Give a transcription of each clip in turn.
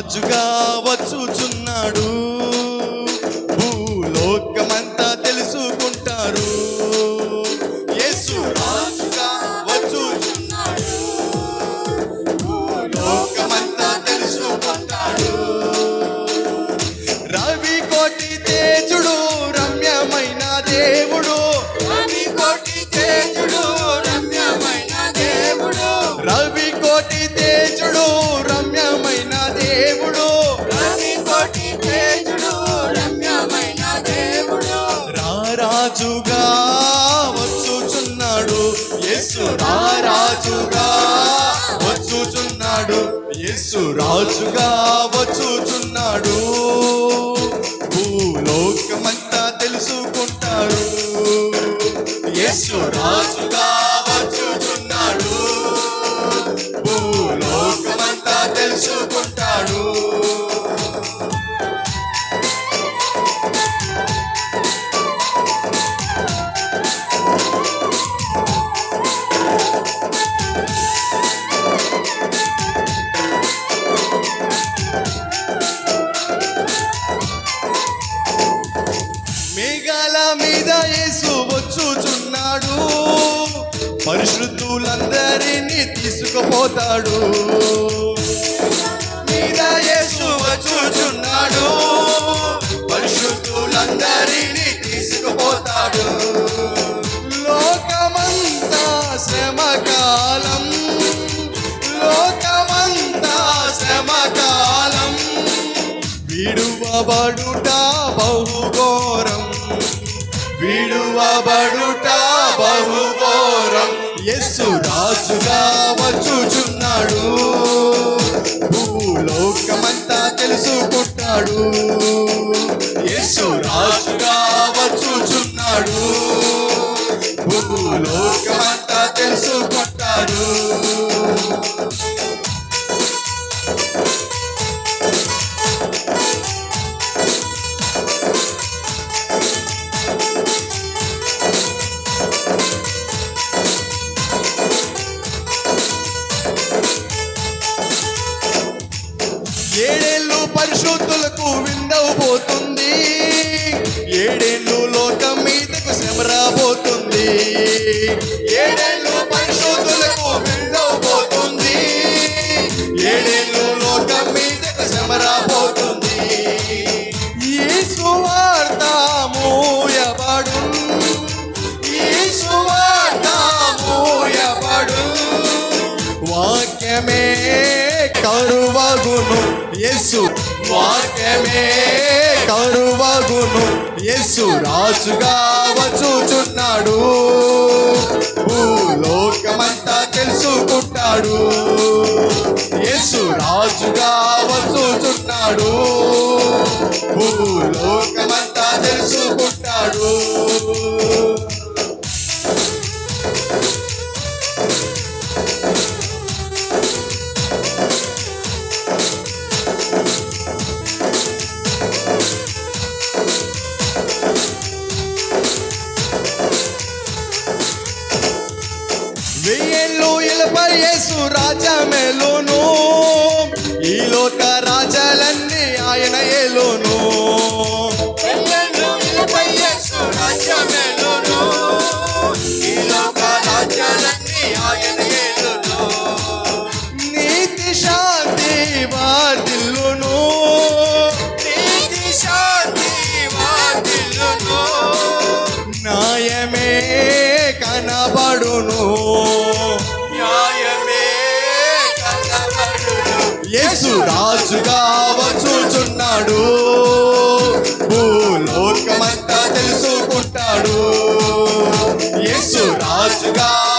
రాజుగా వచ్చుచున్నాడు. యేసు రాజుగా వచ్చుచున్నాడు. తీసుకుపోతాడు మీద యేసు వచ్చుచున్నాడు. పరిశుద్ధులందరినీ తీసుకుపోతాడు. లోకమంతా శ్రమకాలం. లోకమంతా శ్రమకాలం. విడువబడుట బహుఘోరం. విడువబడుట బహు యేసు రాజుగా వచ్చుచున్నాడు. భూలోకమంతా తెలుసుకుంటాడు. యేసు రాజుగా రాబోతుంది ఏడేళ్ళు లోకం మీదకు శ్రమ రాబోతుంది. ఏడేళ్ళు పరిశుద్ధులకు వెళ్ళబోతుంది ఏడేళ్ళు లోకం మీదకు శ్రమ రాబోతుంది. ఈ సువార్త మూయబడు ఈ సువార్త మూయబడు వాక్యమే కరువగును. యేసు వాక్యమే కరువగును. యేసు రాజుగా వచ్చుచున్నాడు. భూలోకమంతా తెలుసుకుంటాడు. యేసు రాజుగా వచ్చుచున్నాడు. భూలోకమంతా వెయ్యేళ్ళు ఇలపై యేసు రాజ్యమేలోను ఈ లోక రాజాలన్నీ ఆయన ఏలోను. రాజుగా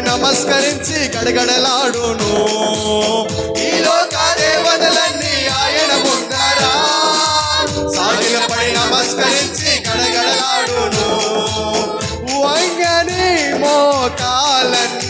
నమస్కరించి గడగడలాడును. ఈ లోకాలే వదలన్నీ ఆయన ముందరా. పడి నమస్కరించి గడగడలాడును. వంగని మోకాలన్నీ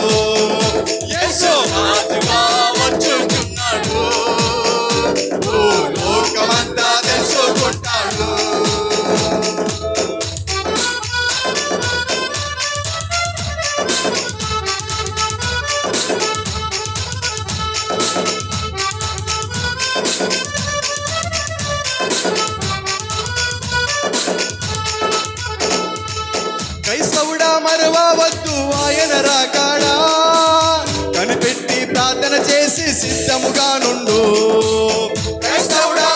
మరవవద్దు కాడా కనిపెట్టి ప్రార్థన చేసి సిద్ధముగా నుండు క్రైస్తవుడా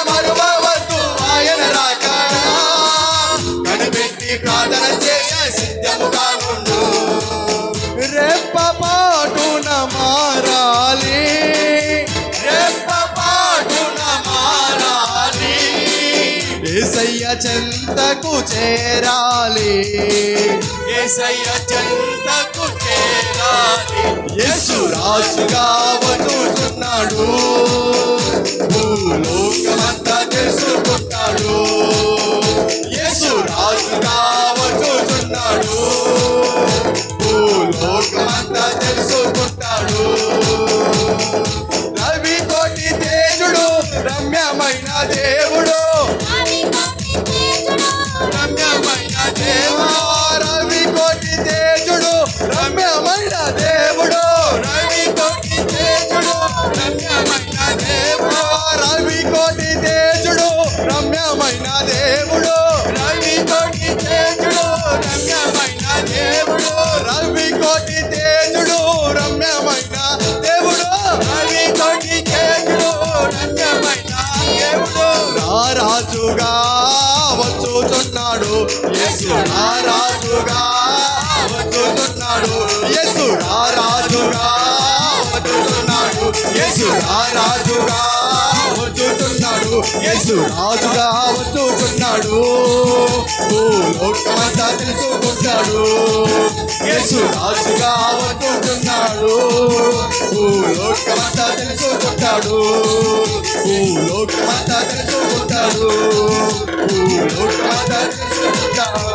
చెంతకు చేరాలి. యేసయ్య చెంతకు చేరాలి. యేసు రాజుగా వచ్చుచున్నాడు భూలోకమంతా తెలుసుకుంటాడు. యేసు రాజుగా వచ్చుచున్నాడు వచ్చుచున్నాడు యేసు రారాజుగా వచ్చుచున్నాడు యేసు రారాజుగా వచ్చుచున్నాడు యేసు రారాజుగా వచ్చుచున్నాడు యేసు రాజుగా వచ్చుచున్నాడు ఓ లోకమంతా తెలుసుకుంటాడు. యేసు రాజుగా అవతూతున్నాడు భూలోకమంతా తెలుసుకుంటాడు. భూలోకమంతా తెలుసుకుంటాడు. భూలోకమంతా తెలుసుకుంటాడు.